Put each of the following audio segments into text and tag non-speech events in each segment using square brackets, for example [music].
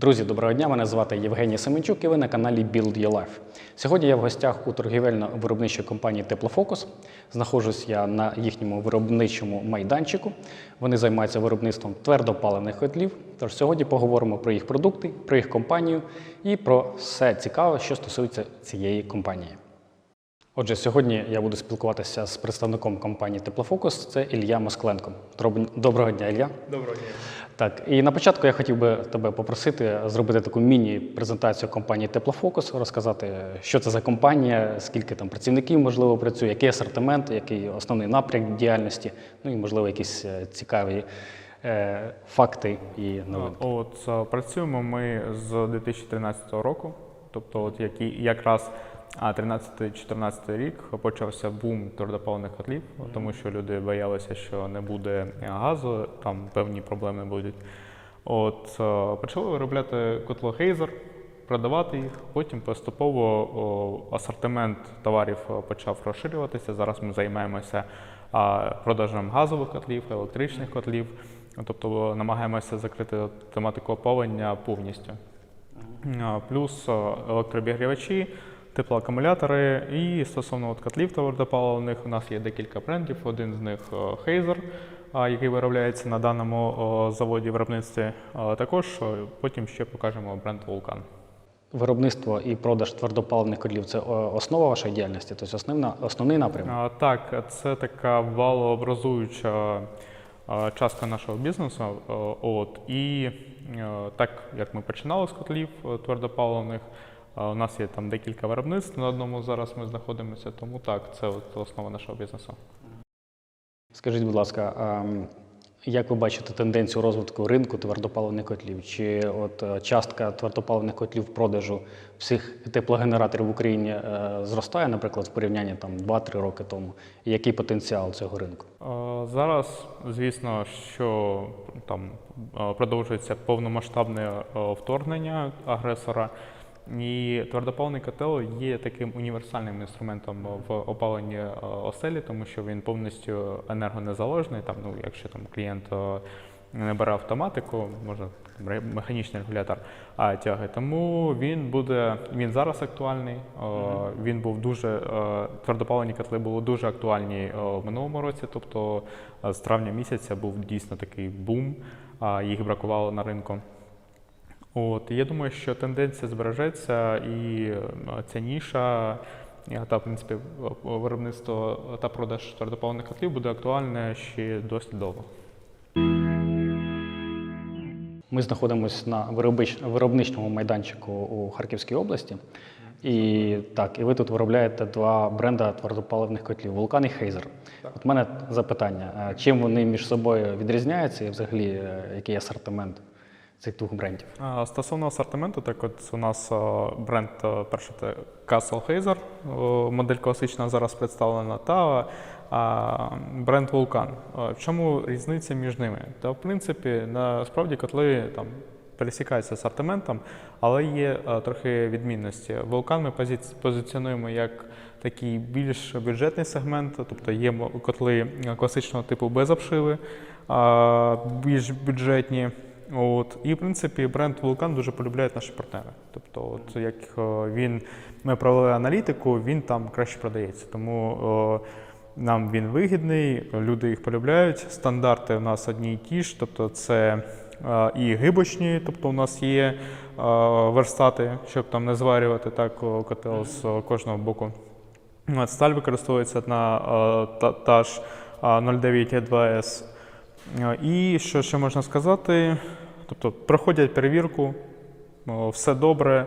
Друзі, доброго дня! Мене звати Євгеній Семенчук і ви на каналі Build Your Life. Сьогодні я в гостях у торгівельно-виробничої компанії Теплофокус. Знаходжусь я на їхньому виробничому майданчику. Вони займаються виробництвом твердопалених котлів. Тож сьогодні поговоримо про їх продукти, про їх компанію і про все цікаве, що стосується цієї компанії. Отже, сьогодні я буду спілкуватися з представником компанії Теплофокус. Це Ілля Москленко. Доброго дня, Ілля. Доброго дня. Так, і на початку я хотів би тебе попросити зробити таку міні-презентацію компанії Теплофокус, розказати, що це за компанія, скільки там працівників можливо працює, який асортимент, який основний напрям діяльності, ну і можливо якісь е, цікаві е, факти і новинки. От е, працюємо ми з 2013 року. Тобто, от які якраз а 13-14 рік почався бум твердопаливних котлів, тому що люди боялися, що не буде газу, там певні проблеми будуть. От е, почали виробляти котло Гейзер, продавати їх. Потім поступово о, асортимент товарів е, почав розширюватися. Зараз ми займаємося а, продажем газових котлів, електричних котлів. Тобто намагаємося закрити тематику опалення повністю. Плюс е, електрообігрівачі, теплоакумулятори. І стосовно от котлів твердопаливних, у нас є декілька брендів. Один з них е, який виробляється на даному заводі виробництві. Також потім ще покажемо бренд Vulcan. Виробництво і продаж твердопаливних котлів це основа вашої діяльності, тобто основна, основний напрям. Так, це така валообразуюча частка нашого бізнесу. От, і е, так як ми починали з котлів е, твердопаливних, у нас є там декілька виробництв, на одному зараз ми знаходимося, тому так, це от основа нашого бізнесу. Скажіть, будь ласка, а як ви бачите тенденцію розвитку ринку твердопаливних котлів? Чи от е, частка твердопаливних котлів в продажу всіх теплогенераторів в Україні е, зростає, наприклад, в порівнянні там 2-3 роки тому? І який потенціал цього ринку? Зараз, звісно, що там е, продовжується повномасштабне вторгнення агресора, і твердопаливний котел є таким універсальним інструментом в опаленні е, оселі, тому що він повністю енергонезалежний. Там, ну, якщо там клієнт е, не бере автоматику, може механічний регулятор а тяги. Тому він буде він зараз актуальний. Е, Він був дуже твердопалені котли були дуже актуальні в минулому році. Тобто з травня місяця був дійсно такий бум, а їх бракувало на ринку. От, я думаю, що тенденція збережеться, і е, ця ніша та в принципі виробництво та продаж твердопаливних котлів буде актуальне ще досить довго. Ми знаходимося на виробич- виробничному майданчику у Харківській області. І так, і ви тут виробляєте два бренда твердопаливних котлів Вулкан і Хейзер. От мене запитання: чим вони між собою відрізняються, і взагалі е, який асортимент цих двох брендів? Стосовно асортименту, так от у нас е, бренд е, перший це Castle Hazer, е, модель класична зараз представлена, та бренд Vulcan. В чому різниця між ними? Та в принципі, насправді котли там пересікаються асортиментом, але є е, трохи відмінності. Vulcan ми позиці- позиціонуємо як такий більш бюджетний сегмент, тобто є котли класичного типу без обшиви, а, більш бюджетні. От і в принципі бренд Vulcan дуже полюбляють наші партнери. Тобто, от як е, він ми провели аналітику, він там краще продається. Тому е, нам він вигідний, люди їх полюбляють. Стандарти у нас одні і ті ж, тобто це е, і гибочні, тобто у нас є е, верстати, щоб там не зварювати так котел з е, кожного боку. Сталь використовується на е, та, та ж е, 09E2S. Е, І що ще можна сказати? Тобто проходять перевірку, все добре.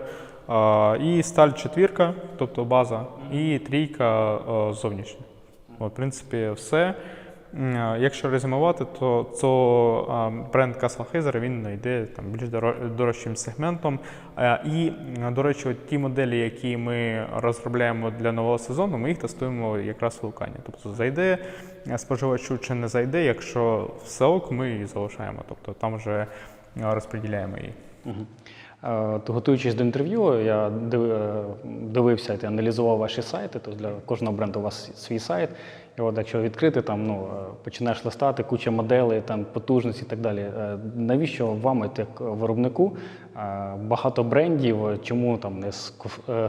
Е, І сталь четвірка, тобто база, і трійка е, зовнішня. В принципі, все. Е, Якщо резюмувати, то, то е, бренд Castle Hazer він йде там більш дорожчим сегментом. Е, І, до речі, от ті моделі, які ми розробляємо для нового сезону, ми їх тестуємо якраз в Лукані. Тобто зайде е, споживачу чи не зайде, якщо все ок, ми її залишаємо. Тобто там вже е, розподіляємо її. Е, Готуючись до інтерв'ю, я е, дивився та аналізував ваші сайти. Тобто для кожного бренду у вас свій сайт. І от якщо відкрити, там ну е, починаєш листати, куча моделей, там потужності і так далі. Е, Навіщо вам, от як виробнику, багато брендів? Чому там не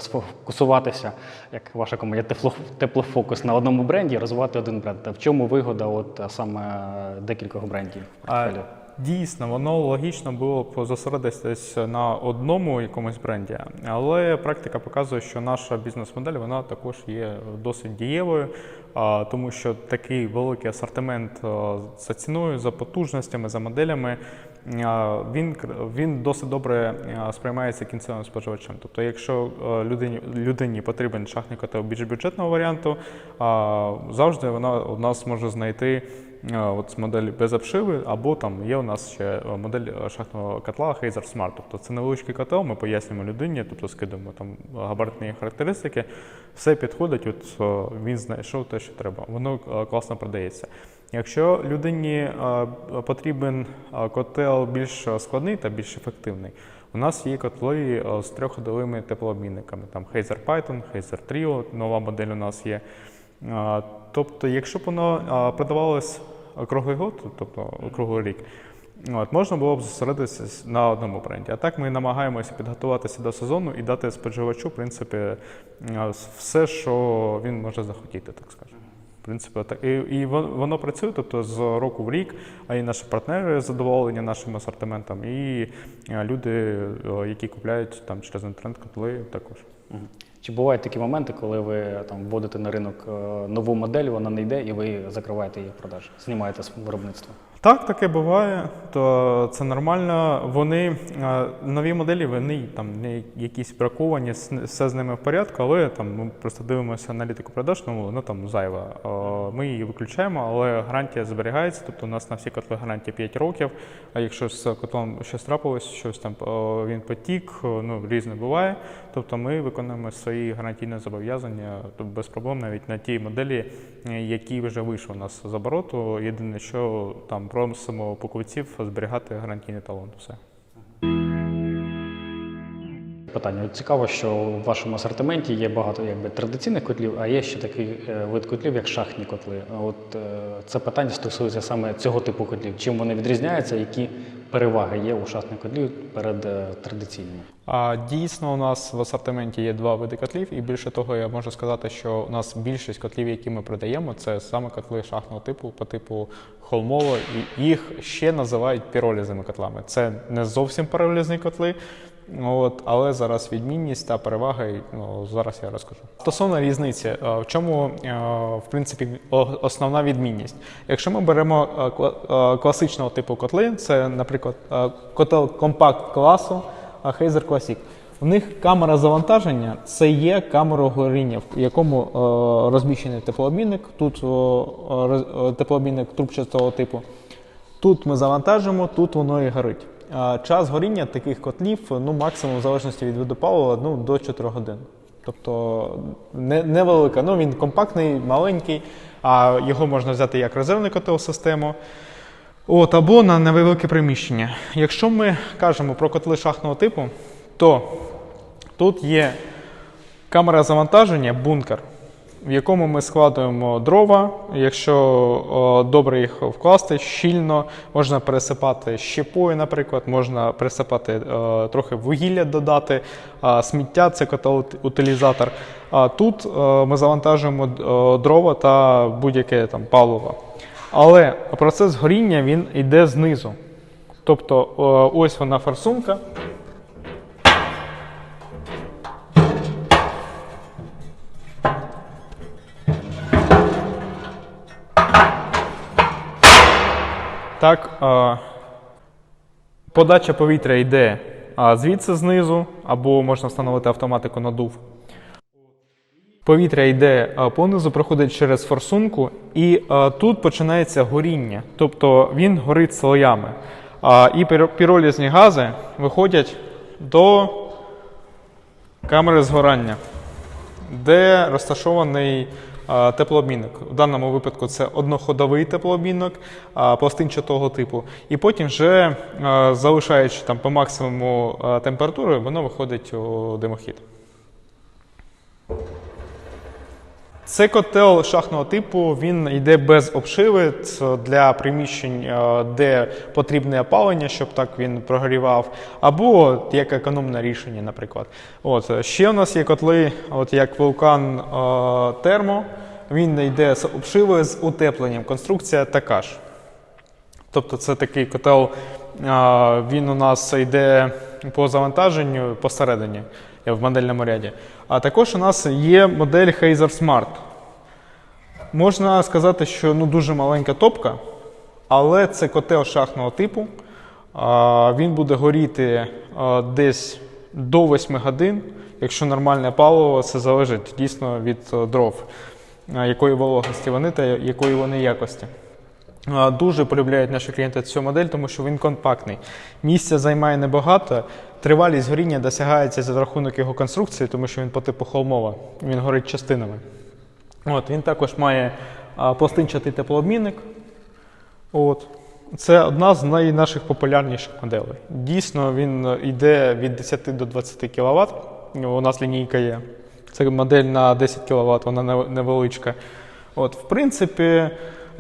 сфокусуватися, як ваша тепло, теплофокус на одному бренді, розвивати один бренд? Та в чому вигода от саме декількох брендів? в А, портфелі? Дійсно, воно логічно було б зосередитись на одному якомусь бренді, але практика показує, що наша бізнес-модель вона також є досить дієвою, тому що такий великий асортимент за ціною, за потужностями, за моделями. Він, він досить добре сприймається кінцевим споживачем. Тобто, якщо людині, людині потрібен шахтний котел більш бюджетного варіанту, завжди вона у нас може знайти От з моделі без обшиви, або там є у нас ще е, модель е, шахтного котла Hazer Smart. Тобто це невеличкий котел, ми пояснюємо людині, тобто скидуємо там габаритні характеристики, все підходить, от е, він знайшов те, що треба. Воно класно продається. Якщо людині потрібен котел більш складний та більш ефективний, у нас є котли з трьохходовими теплообмінниками. Там Hazer Python, Hazer Trio, нова модель у нас є. Тобто, якщо б воно продавалось круглий год, тобто круглий рік, от, можна було б зосередитися на одному бренді. А так ми намагаємося підготуватися до сезону і дати споживачу, в принципі, все, що він може захотіти, так скажемо. В принципі, так. І, і воно працює, тобто з року в рік, а і наші партнери задоволені нашим асортиментом, і люди, які купляють там через інтернет котли, також. Чи бувають такі моменти, коли ви там вводите на ринок е, нову модель, вона не йде, і ви закриваєте її продаж, знімаєте з виробництва? Так, таке буває, то це нормально. Вони е, нові моделі, вони там не якісь браковані, все з ними в порядку, але там ми просто дивимося аналітику продаж, ну воно там зайва. Е, Ми її виключаємо, але гарантія зберігається. Тобто у нас на всі котли гарантія 5 років. А якщо з котлом щось трапилось, щось там е, він потік, ну різне буває. Тобто ми виконуємо свої гарантійні зобов'язання тобто без проблем навіть на тій моделі, які вже вийшли у нас з обороту. Єдине, що там просимо покупців зберігати гарантійний талон. Все. Питання От цікаво, що у вашому асортименті є багато якби традиційних котлів, а є ще такий е, вид котлів, як шахтні котли. От е, це питання стосується саме цього типу котлів. Чим вони відрізняються, які переваги є у шахтних котлів перед е, традиційними? А дійсно, у нас в асортименті є два види котлів, і більше того, я можу сказати, що у нас більшість котлів, які ми продаємо, це саме котли шахтного типу, по типу холмово, і їх ще називають піролізними котлами. Це не зовсім піролізні котли. От, але зараз відмінність та перевага, ну, зараз я розкажу. Стосовно різниці, е, в чому е, в принципі основна відмінність? Якщо ми беремо е, кла- класичного типу котли, це, наприклад, котел компакт класу, Hazer Classic. У них камера завантаження це є камера горіння, в якому розміщений теплообмінник. Тут теплообмінник трубчастого типу. Тут ми завантажимо, тут воно і горить. Час горіння таких котлів ну, максимум в залежності від виду палива ну, до 4 годин. Тобто не, невелика. Ну, він компактний, маленький, а його можна взяти як резервний котел систему. От, або на невелике приміщення. Якщо ми кажемо про котли шахтного типу, то тут є камера завантаження, бункер, в якому ми складуємо дрова. Якщо добре їх вкласти, щільно, можна пересипати щепою, наприклад, можна пересипати е, трохи вугілля додати, сміття це котел-утилізатор. А тут е, ми завантажуємо е, дрова та будь-яке там паливо. Але процес горіння він йде знизу. Тобто ось вона форсунка. Так, подача повітря йде звідси знизу, або можна встановити автоматику надув. Повітря йде понизу, проходить через форсунку, і тут починається горіння. Тобто він горить слоями. І піролізні гази виходять до камери згорання, де розташований теплообмінник. В даному випадку це одноходовий теплообмінник пластинчатого типу. І потім вже залишаючи там по максимуму температури, воно виходить у димохід. Це котел шахтного типу, він йде без обшиви це для приміщень, е, де потрібне опалення, щоб так він прогрівав, або як економне рішення, наприклад. От е, ще у нас є котли, от як вулкан е, термо. Він йде з обшивою з утепленням. Конструкція така ж. Тобто це такий котел, він у нас йде по завантаженню посередині в модельному ряді. А також у нас є модель Hazer Smart. Можна сказати, що ну, дуже маленька топка, але це котел шахтного типу. Він буде горіти десь до 8 годин. Якщо нормальне паливо, це залежить дійсно від е, дров, а, якої вологості вони та якої вони якості. Дуже полюбляють наші клієнти цю модель, тому що він компактний. Місця займає небагато. Тривалість горіння досягається за рахунок його конструкції, тому що він по типу холмова, він горить частинами. От, він також має пластинчатий теплообмінник. От. Це одна з най- наших популярніших моделей. Дійсно, він е, йде від 10 до 20 кВт. У нас лінійка є. Це модель на 10 кВт, вона невеличка. От, в принципі,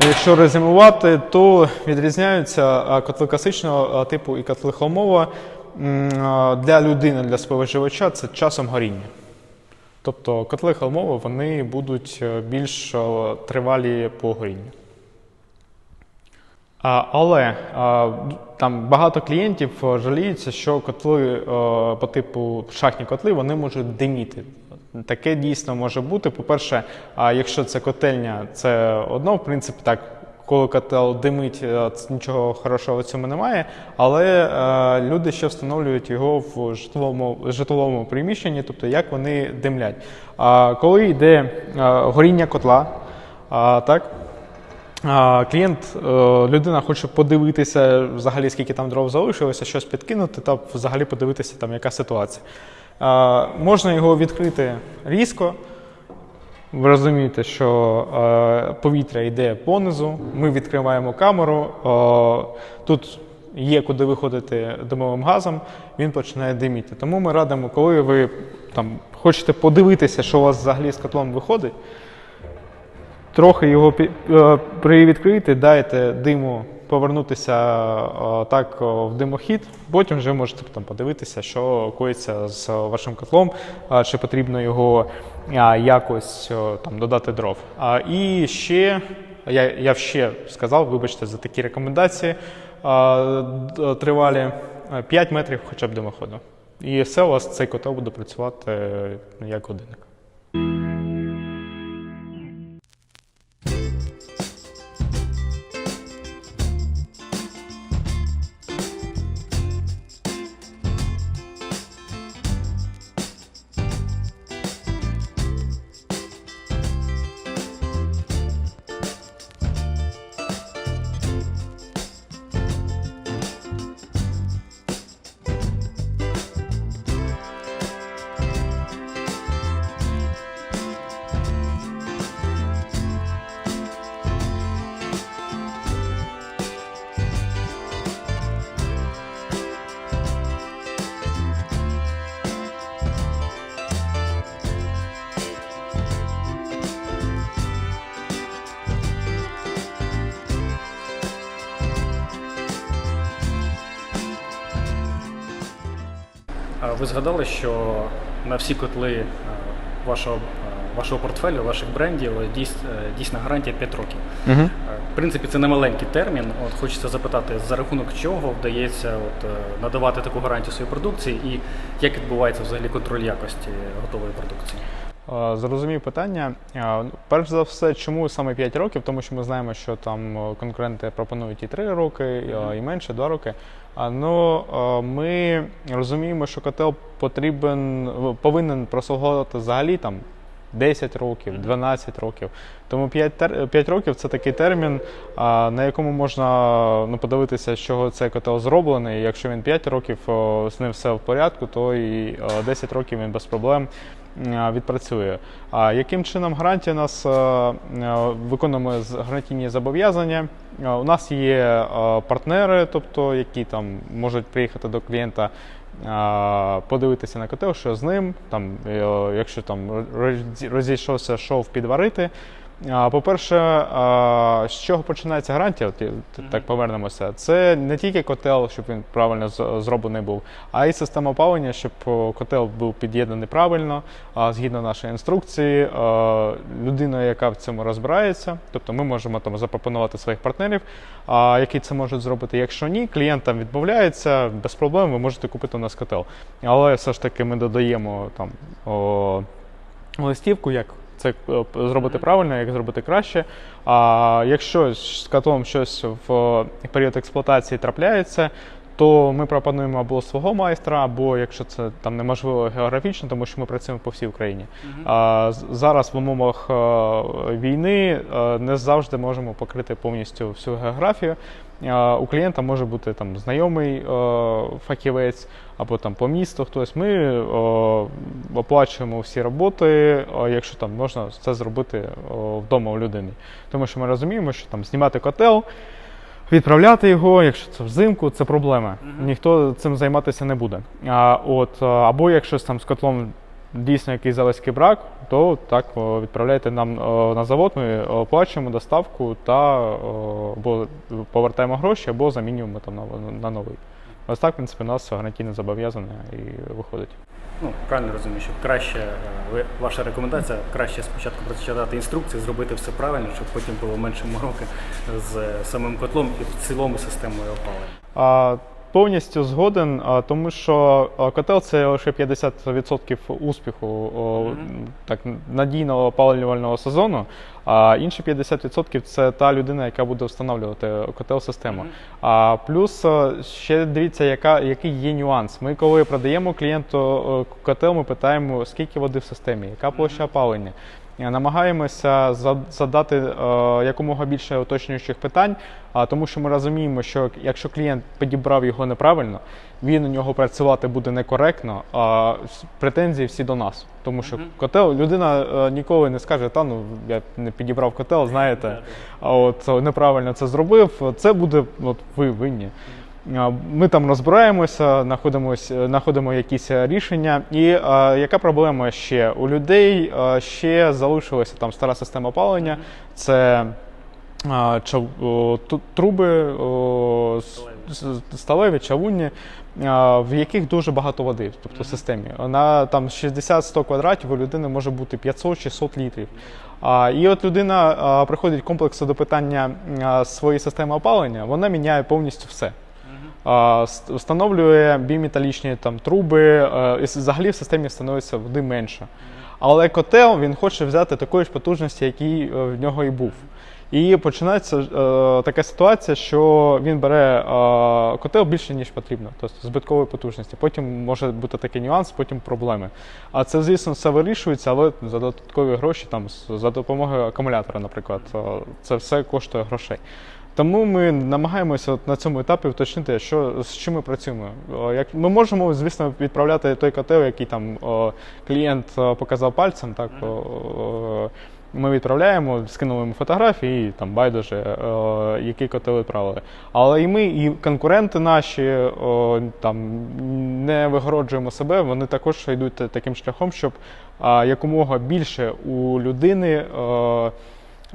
якщо резюмувати, то відрізняються котли класичного типу і котли холмова для людини, для споживача це часом горіння. Тобто котли холмово вони будуть е, більш тривалі по горінню. Але там багато клієнтів е, жаліються, що котли е, по типу шахтні котли вони можуть диміти. Таке дійсно може бути. По-перше, а якщо це котельня, це одно, в принципі, так. Коли котел димить, е, нічого хорошого в цьому немає, але е, люди ще встановлюють його в житловому, житловому приміщенні, тобто як вони димлять. А коли йде е, горіння котла, а, так, Клієнт, е, людина хоче подивитися, взагалі, скільки там дров залишилося, щось підкинути та взагалі подивитися, там, яка ситуація. Можна його відкрити різко. Ви розумієте, що повітря йде понизу, ми відкриваємо камеру. Тут є куди виходити димовим газом, він починає диміти. Тому ми радимо, коли ви там, хочете подивитися, що у вас взагалі з котлом виходить, трохи його привідкрити, дайте диму повернутися е, так е, в димохід. Потім вже можете там подивитися, що коїться з вашим котлом, е, чи потрібно його якось там додати дров. І ще я, я ще сказав, вибачте за такі рекомендації. Тривалі е, 5 метрів хоча б димоходу. І все, у вас цей котел буде працювати як годинник. Ви згадали, що на всі котли е, вашого, е, вашого портфелю, ваших брендів е, дійсна гарантія 5 років. Угу. В принципі, це не маленький термін. От хочеться запитати, за рахунок чого вдається от, надавати таку гарантію своїй продукції, і як відбувається взагалі контроль якості готової продукції? Е, Зрозумів питання. Е, Перш за все, чому саме 5 років? Тому що ми знаємо, що там е, конкуренти пропонують і 3 роки, е, і менше 2 роки. Ну ми розуміємо, що котел потрібен повинен прослуговувати взагалі там 10 років, 12 років. Тому 5, 5 років це такий термін, на якому можна ну, подивитися, з чого цей котел зроблений. Якщо він 5 років з ним все в порядку, то і о, 10 років він без проблем відпрацює. А яким чином гарантія нас е, е, виконуємо гарантійні зобов'язання? Е, У нас є е, партнери, тобто які там можуть приїхати до клієнта. е, Подивитися на котел, що з ним, там, е, якщо там розійшовся шов підварити. По-перше, з чого починається гарантія? От, так повернемося. Це не тільки котел, щоб він правильно зроблений був, а й система опалення, щоб котел був під'єднаний правильно, згідно нашої інструкції. Людина, яка в цьому розбирається, тобто ми можемо там запропонувати своїх партнерів, які це можуть зробити. Якщо ні, клієнт там відмовляється, без проблем ви можете купити у нас котел. Але все ж таки ми додаємо там. о, листівку, як це е, зробити правильно, як зробити краще. А якщо з котлом щось в період експлуатації трапляється, то ми пропонуємо або свого майстра, або якщо це там неможливо географічно, тому що ми працюємо по всій Україні. А зараз в умовах е, війни е, не завжди можемо покрити повністю всю географію. У клієнта може бути там знайомий е, фахівець або там по місту хтось. Ми е, оплачуємо всі роботи, е, якщо там можна це зробити вдома у людини. Тому що ми розуміємо, що там знімати котел. Відправляти його, якщо це взимку, це проблема. Ніхто цим займатися не буде. А, от, або якщо там з котлом дійсно якийсь залишки брак, то так відправляйте нам на завод, ми оплачуємо доставку та або повертаємо гроші, або замінюємо там на, новий. Ось так, в принципі, у нас гарантійне зобов'язання і виходить. Ну, правильно розумію, що краще, е, ви, ваша рекомендація, краще спочатку прочитати інструкції, зробити все правильно, щоб потім було менше мороки з е, самим котлом і в цілому системою опалення. А, повністю згоден, тому що котел це лише 50% успіху так, надійного опалювального сезону, а інші 50% це та людина, яка буде встановлювати котел систему. А плюс ще дивіться, яка, який є нюанс. Ми коли продаємо клієнту котел, ми питаємо, скільки води в системі, яка площа опалення. Е, Намагаємося за- задати е, якомога більше уточнюючих питань, а, тому що ми розуміємо, що якщо клієнт підібрав його неправильно, він у нього працювати буде некоректно, а претензії всі до нас. Тому що котел людина е, ніколи не скаже, та ну я не підібрав котел, знаєте, [laughs] а от неправильно це зробив. Це буде от ви винні. А, Ми там розбираємося, знаходимось- знаходимо якісь е, рішення. І е, яка проблема ще? У людей е, ще залишилася там стара система опалення. Це а, чав, о, труби о, сталеві, чавунні, а, в яких дуже багато води, тобто в системі. На там 60-100 квадратів у людини може бути 500-600 літрів. А, і от людина а, приходить комплексно до питання а, своєї системи опалення, вона міняє повністю все. Встановлює біметалічні там труби, е, і взагалі в системі становиться води менше. Але котел він хоче взяти такої ж потужності, який е, в нього і був. І починається е, така ситуація, що він бере е, котел більше, ніж потрібно, тобто збиткової потужності. Потім може бути такий нюанс, потім проблеми. А це, звісно, все вирішується, але за додаткові гроші, там, за допомогою акумулятора, наприклад, е, це все коштує грошей. Тому ми намагаємося от на цьому етапі уточнити, що з чим ми працюємо. Як ми можемо, звісно, відправляти той котел, який там о, клієнт показав пальцем. Так о, о, ми відправляємо, скинули йому фотографії, і там байдуже, о, який котел відправили. Але і ми, і конкуренти наші о, там не вигороджуємо себе. Вони також йдуть таким шляхом, щоб якомога більше у людини. о,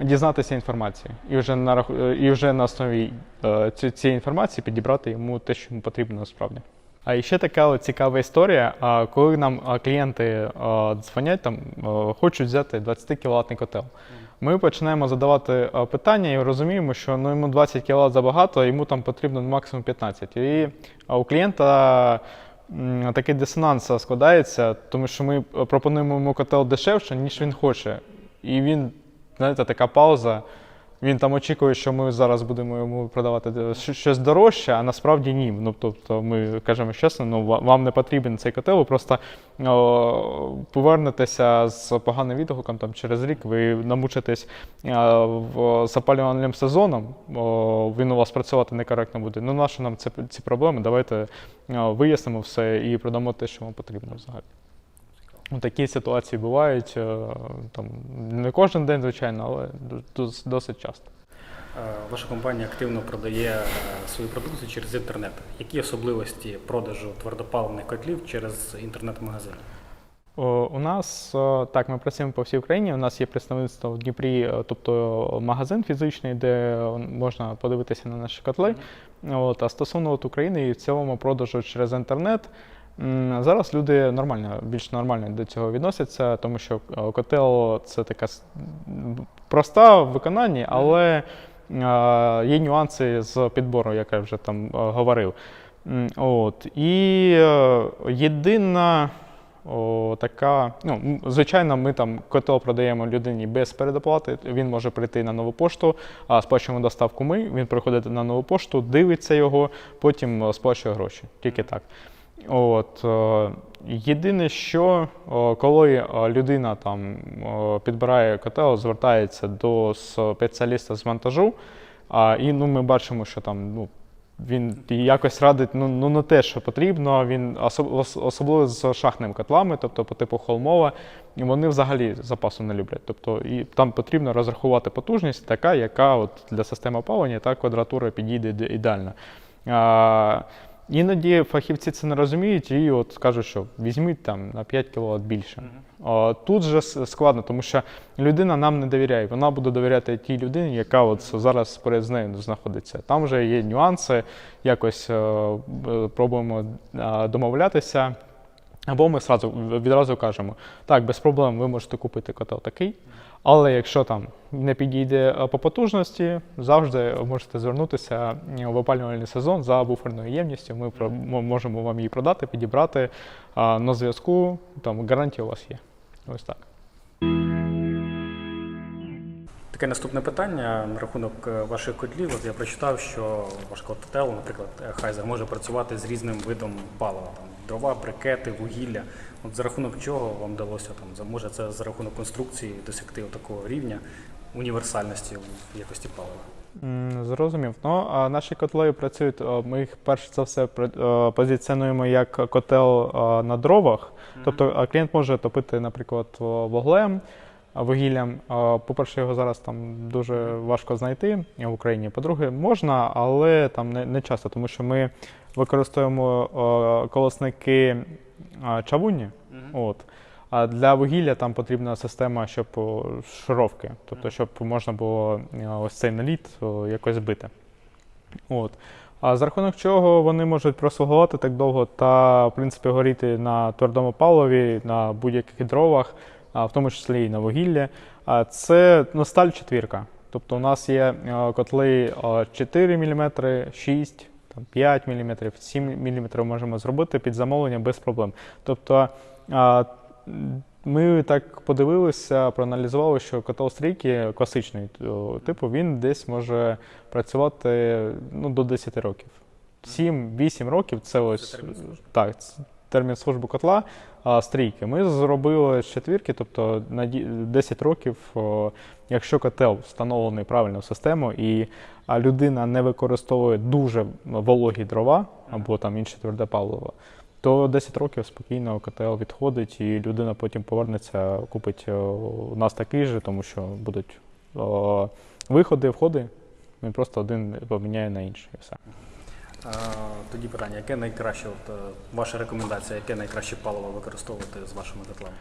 дізнатися інформації і вже на е, і вже на основі е, цієї інформації підібрати йому те, що йому потрібно насправді. А і ще така цікава історія. Коли нам клієнти дзвонять, там хочуть взяти 20 кВт котел. Ми починаємо задавати питання і розуміємо, що ну, йому 20 кВт забагато, йому там потрібно максимум 15. І у клієнта такий дисонанс складається, тому що ми е, пропонуємо йому котел дешевше, ніж він хоче. І він знаєте, така пауза. Він там очікує, що ми зараз будемо йому продавати е, щось дорожче, а насправді ні. Ну тобто ми кажемо чесно, ну вам не потрібен цей котел, ви просто о, повернетеся з поганим відгуком там через рік. Ви намучитесь е, в з опалювальним сезоном. О, він у вас працювати некоректно буде. Ну нащо нам це ці проблеми? Давайте е, вияснимо все і продамо те, що вам потрібно взагалі. Ну, Такі ситуації бувають е, там, не кожен день, звичайно, але досить часто. Е, Ваша компанія активно продає е, свою продукцію через інтернет. Які особливості продажу твердопаливних котлів через інтернет-магазин? У нас так, ми працюємо по всій Україні. У нас є представництво в Дніпрі, тобто магазин фізичний, де можна подивитися на наші котли. От, а стосовно от України і в цілому продажу через інтернет. Зараз люди нормально, більш нормально до цього відносяться, тому що е, котел це така проста в виконанні, але є нюанси з підбору, як я вже там е, говорив. От. І е, єдина о, така, ну, звичайно, ми там котел продаємо людині без передоплати. Він може прийти на нову пошту, а сплачуємо доставку ми. Він приходить на нову пошту, дивиться його, потім сплачує гроші. Тільки так. От, е, єдине, що е, коли е, людина там підбирає котел, звертається до спеціаліста з монтажу, і ну, ми бачимо, що там ну, він якось радить ну, ну не те, що потрібно. Він особливо з шахтними котлами, тобто по типу холмова, і вони взагалі запасу не люблять. Тобто і там потрібно розрахувати потужність, така, яка от для системи опалення та квадратура підійде іде- ідеально. Іноді фахівці це не розуміють і от кажуть, що візьміть там на 5 кВт більше. Тут же складно, тому що людина нам не довіряє. Вона буде довіряти тій людині, яка от зараз поряд з нею знаходиться. Там вже є нюанси, якось е, пробуємо е, домовлятися. Або ми сразу, відразу кажемо, так, без проблем ви можете купити котел такий, але якщо там не підійде е, по потужності, завжди можете звернутися е, в опалювальний сезон за буферною ємністю. Ми можемо вам її продати, підібрати на зв'язку. Там гарантія у вас є. Ось так. Таке наступне питання на рахунок е, ваших котлів. От я прочитав, що ваш котел, наприклад, Хайзер, може працювати з різним видом палива, там дрова, брикети, вугілля. От за рахунок чого вам вдалося там може це за рахунок конструкції досягти такого рівня універсальності в якості палива? Зрозумів. Ну, а наші котли працюють. Ми їх перш за все е, позиціонуємо як котел е, на дровах. Тобто клієнт може топити, наприклад, вуглем, вугіллям. По-перше, його зараз там дуже важко знайти в Україні. По-друге, можна, але там не, не часто, тому що ми використовуємо колосники чавунні. От. А для вугілля там потрібна система, щоб о, шуровки, тобто, щоб можна було е, ось цей наліт якось збити. От. А за рахунок чого вони можуть прослугувати так довго та, в принципі, горіти на твердому паливі, на будь-яких дровах, а в тому числі і на вугіллі. А це ну, сталь четвірка. Тобто у нас є е, котли е, 4 мм, 6 там, 5 мм, 7 мм можемо зробити під замовлення без проблем. Тобто а, ми так подивилися, проаналізували, що котел стрійки класичний типу, він десь може працювати ну, до 10 років. 7-8 років це ось це так, термін служби котла а, стрійки. Ми зробили з четвірки, тобто на ді- 10 років, якщо котел встановлений правильно в систему, і а людина не використовує дуже вологі дрова або там інше тверде паливо, то 10 років спокійно котел відходить, і людина потім повернеться, купить у нас такий же, тому що будуть о, виходи, входи. Він просто один поміняє на інший. І все. Тоді питання, яке найкраще, от, е, ваша рекомендація, яке найкраще паливо використовувати з вашими котлами?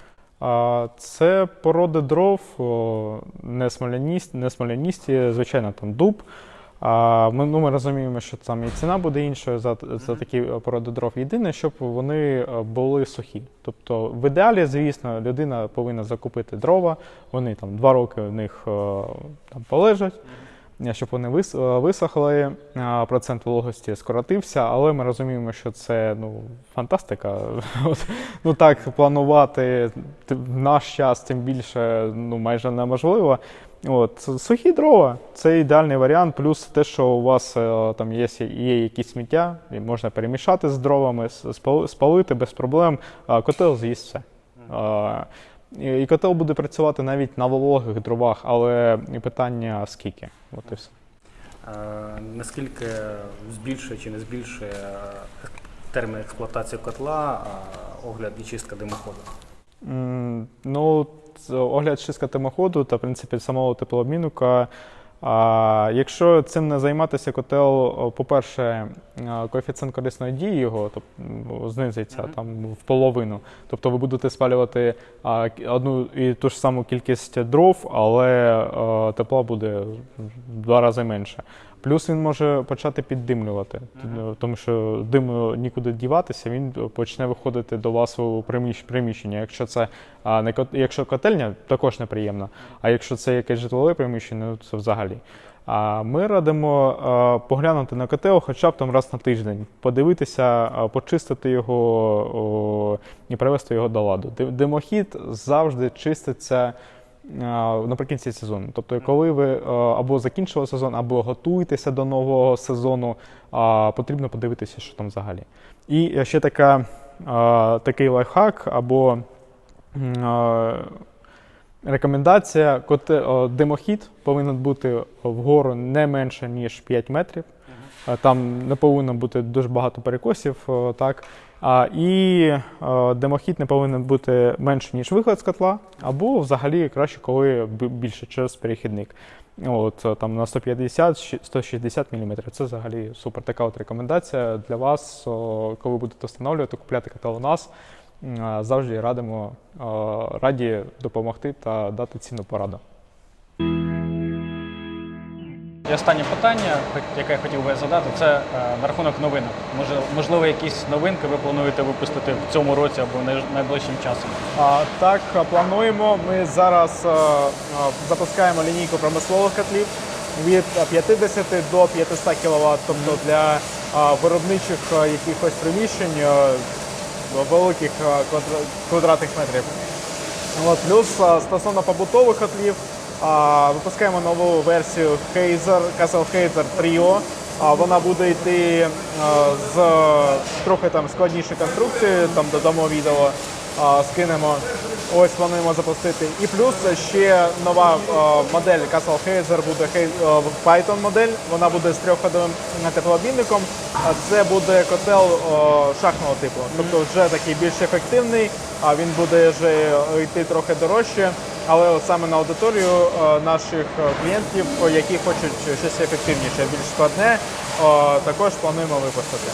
Це породи дров, не смоляністі, не смоляністі, звичайно, там дуб. А ми, ну, ми розуміємо, що там і ціна буде іншою за, за такі породи дров. Єдине, щоб вони е, були сухі. Тобто, в ідеалі, звісно, людина повинна закупити дрова, вони там два роки в них е, там полежать. Е, Щоб вони е, висохли, е, процент вологості скоротився, але ми розуміємо, що це ну, фантастика. [laughs] От, ну так планувати в наш час, тим більше ну, майже неможливо. От, сухі дрова це ідеальний варіант, плюс те, що у вас там є, є якісь сміття, і можна перемішати з дровами, спалити без проблем. А котел з'їсть все. І котел буде працювати навіть на вологих дровах, але питання скільки. От і все. Наскільки збільшує чи не збільшує е, термін експлуатації котла, огляд і чистка димоходу? Ну, огляд чистка димоходу та, в принципі, самого теплообмінника. А, якщо цим не займатися, котел, по-перше, коефіцієнт корисної дії його тобто, знизиться Мгм. там в половину. Тобто ви будете спалювати а, одну і ту ж саму кількість дров, але а, тепла буде в два рази менше. Плюс він може почати піддимлювати, Мгм. тому що диму нікуди діватися, він почне виходити до вас у приміщення. Якщо це а, не якщо котельня, також неприємно. А якщо це якесь житлове приміщення, ну це взагалі. А ми радимо а, поглянути на котел хоча б там раз на тиждень, подивитися, а, почистити його о, і привести його до ладу. Димохід завжди чиститься наприкінці сезону. Тобто, коли ви або закінчили сезон, або готуєтеся до нового сезону, потрібно подивитися, що там взагалі. І ще така, такий лайфхак або рекомендація: димохід повинен бути вгору не менше, ніж 5 метрів. Там не повинно бути дуже багато перекосів. Так. І е, димохід не повинен бути менше, ніж вихлад з котла, або взагалі краще, коли більше через перехідник. От, е, там на 150-160 мм. Це взагалі супер. Така от рекомендація для вас, коли будете встановлювати, купляти котел у нас. Завжди радимо, е, раді допомогти та дати цінну пораду. І останнє питання, яке я хотів би задати, це е, на рахунок новинок. Можливо, якісь новинки ви плануєте випустити в цьому році або най- найближчим часом. А, Так, плануємо. Ми зараз а, а, запускаємо лінійку промислових котлів від 50 до 500 кВт, тобто для а, виробничих а, якихось приміщень а, великих а, квадратних метрів. От, плюс а, стосовно побутових котлів, випускаємо нову версію Hazer, Castle Hazer Trio. Вона буде йти з трохи там складнішою конструкцією, там додамо відео, скинемо. Ось плануємо запустити. І плюс ще нова модель Castle Hazer буде Python модель. Вона буде з трьохходовим котлообмінником. А це буде котел а, шахтного типу. Тобто вже такий більш ефективний, а він буде вже йти трохи дорожче. Але саме на аудиторію наших клієнтів, які хочуть щось ефективніше, більш складне, також плануємо випустити.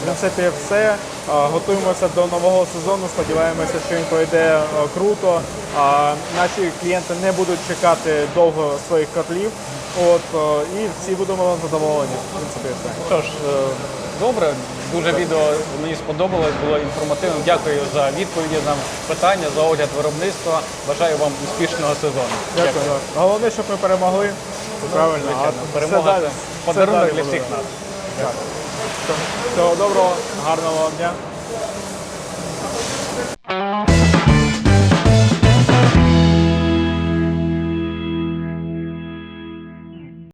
В принципі, все. Готуємося до нового сезону. Сподіваємося, що він пройде круто. Наші клієнти не будуть чекати довго своїх котлів. От і всі будемо задоволені. В принципі, все. Е, добре. Дуже відео мені сподобалось, було інформативним. Дякую за відповіді на питання, за огляд виробництва. Бажаю вам успішного сезону. Дякую. Дякую. Головне, щоб ми перемогли. Правильно, Звичайно. перемога це подарунок для всіх нас. Дякую. Всього доброго, гарного дня.